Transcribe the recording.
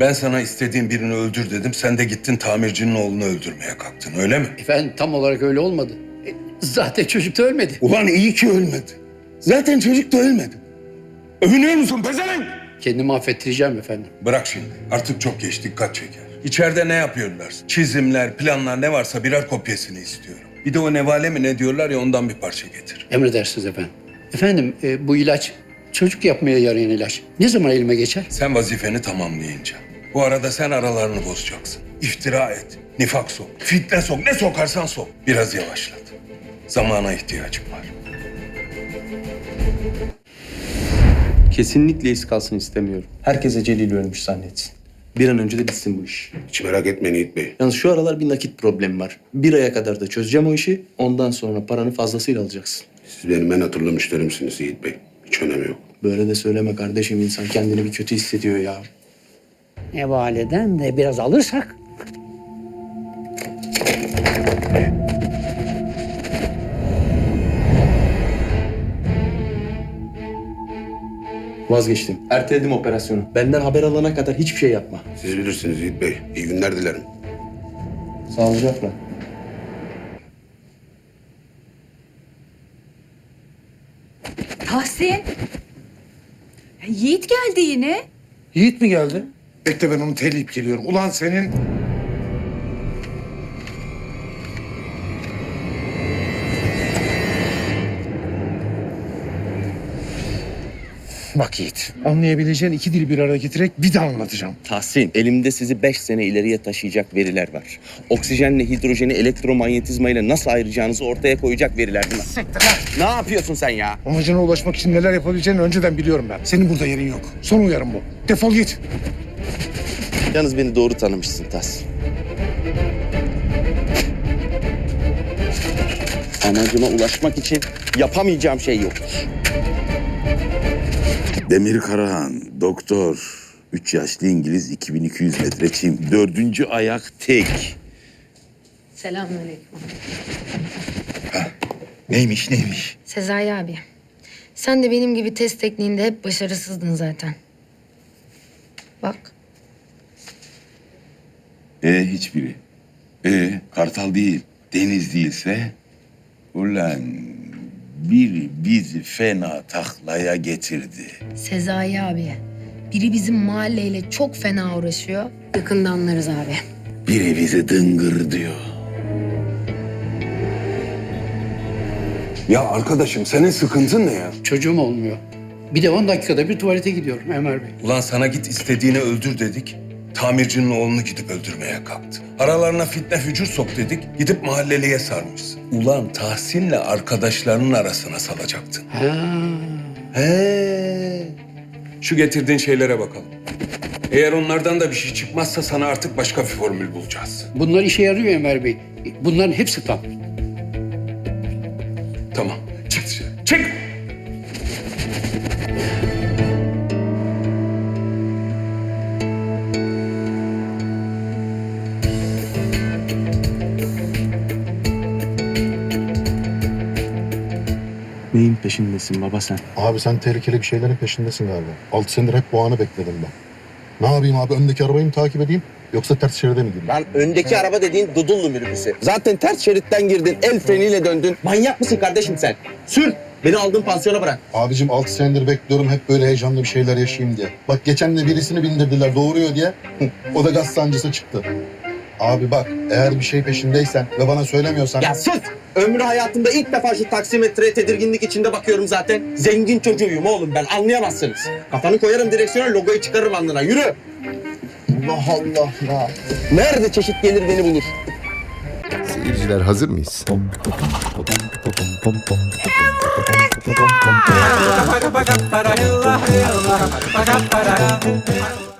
Ben sana istediğin birini öldür dedim. Sen de gittin tamircinin oğlunu öldürmeye kalktın öyle mi? Efendim tam olarak öyle olmadı. E, zaten çocuk da ölmedi. Ulan iyi ki ölmedi. Zaten çocuk da ölmedi. Övünüyor musun pezevenk? Kendimi affettireceğim efendim. Bırak şimdi. Artık çok geç. Dikkat çeker. İçeride ne yapıyorlar? Çizimler, planlar ne varsa birer kopyasını istiyorum. Bir de o nevale mi ne diyorlar ya ondan bir parça getir. Emredersiniz efendim. Efendim e, bu ilaç çocuk yapmaya yarayan ilaç. Ne zaman elime geçer? Sen vazifeni tamamlayınca. Bu arada sen aralarını bozacaksın. İftira et, nifak sok, fitne sok, ne sokarsan sok. Biraz yavaşlat. Zamana ihtiyacım var. Kesinlikle iz kalsın istemiyorum. Herkese Celil ölmüş zannetsin. Bir an önce de bitsin bu iş. Hiç merak etmeyin Yiğit Bey. Yalnız şu aralar bir nakit problemi var. Bir aya kadar da çözeceğim o işi. Ondan sonra paranı fazlasıyla alacaksın. Siz benim en hatırlı müşterimsiniz Yiğit Bey. Hiç önemi yok. Böyle de söyleme kardeşim. insan kendini bir kötü hissediyor ya. Nevaleden de biraz alırsak. Vazgeçtim. Erteledim operasyonu. Benden haber alana kadar hiçbir şey yapma. Siz bilirsiniz Yiğit Bey. İyi günler dilerim. Sağlıcakla. Tahsin. Yiğit geldi yine. Yiğit mi geldi? Bekle ben onu teleyip geliyorum. Ulan senin... Bak Yiğit, anlayabileceğin iki dil bir araya getirerek bir daha anlatacağım. Tahsin, elimde sizi 5 sene ileriye taşıyacak veriler var. Oksijenle hidrojeni elektromanyetizma ile nasıl ayıracağınızı ortaya koyacak veriler bunlar. ne yapıyorsun sen ya? Amacına ulaşmak için neler yapabileceğini önceden biliyorum ben. Senin burada yerin yok. Son uyarım bu. Defol git. Yalnız beni doğru tanımışsın Tahsin. Amacıma ulaşmak için yapamayacağım şey yok. Demir Karahan, doktor. Üç yaşlı İngiliz, 2200 metre çim. Dördüncü ayak tek. Selamünaleyküm. Neymiş neymiş? Sezai abi. Sen de benim gibi test tekniğinde hep başarısızdın zaten. Bak. E hiçbiri. E kartal değil, deniz değilse... Ulan bir bizi fena taklaya getirdi. Sezai abi. Biri bizim mahalleyle çok fena uğraşıyor. Yakında anlarız abi. Biri bizi dıngır diyor. Ya arkadaşım senin sıkıntın ne ya? Çocuğum olmuyor. Bir de 10 dakikada bir tuvalete gidiyorum Ömer Bey. Ulan sana git istediğini öldür dedik. Tamircinin oğlunu gidip öldürmeye kalktı. Aralarına fitne fücur sok dedik. Gidip mahalleliye sarmışsın. Ulan Tahsin'le arkadaşlarının arasına salacaktın. Ha. He. Şu getirdiğin şeylere bakalım. Eğer onlardan da bir şey çıkmazsa sana artık başka bir formül bulacağız. Bunlar işe yarıyor Ömer Bey. Bunların hepsi tam. Tamam. Çık dışarı. Çık! Neyin peşindesin baba sen? Abi sen tehlikeli bir şeylerin peşindesin galiba. Altı senedir hep bu anı bekledim ben. Ne yapayım abi öndeki arabayı mı takip edeyim yoksa ters şeride mi gireyim? Lan öndeki araba dediğin Dudullu minibüsü. Zaten ters şeritten girdin, el freniyle döndün. Manyak mısın kardeşim sen? Sür! Beni aldığın pansiyona bırak. Abicim altı senedir bekliyorum hep böyle heyecanlı bir şeyler yaşayayım diye. Bak geçen de birisini bindirdiler doğuruyor diye. o da gaz sancısı çıktı. Abi bak eğer bir şey peşindeysen ve bana söylemiyorsan... Ya sus! Ömrü hayatımda ilk defa şu taksimetreye tedirginlik içinde bakıyorum zaten. Zengin çocuğuyum oğlum ben anlayamazsınız. Kafanı koyarım direksiyona logoyu çıkarırım alnına yürü. Allah Allah ya. Nerede çeşit gelir beni bulur. Seyirciler hazır mıyız?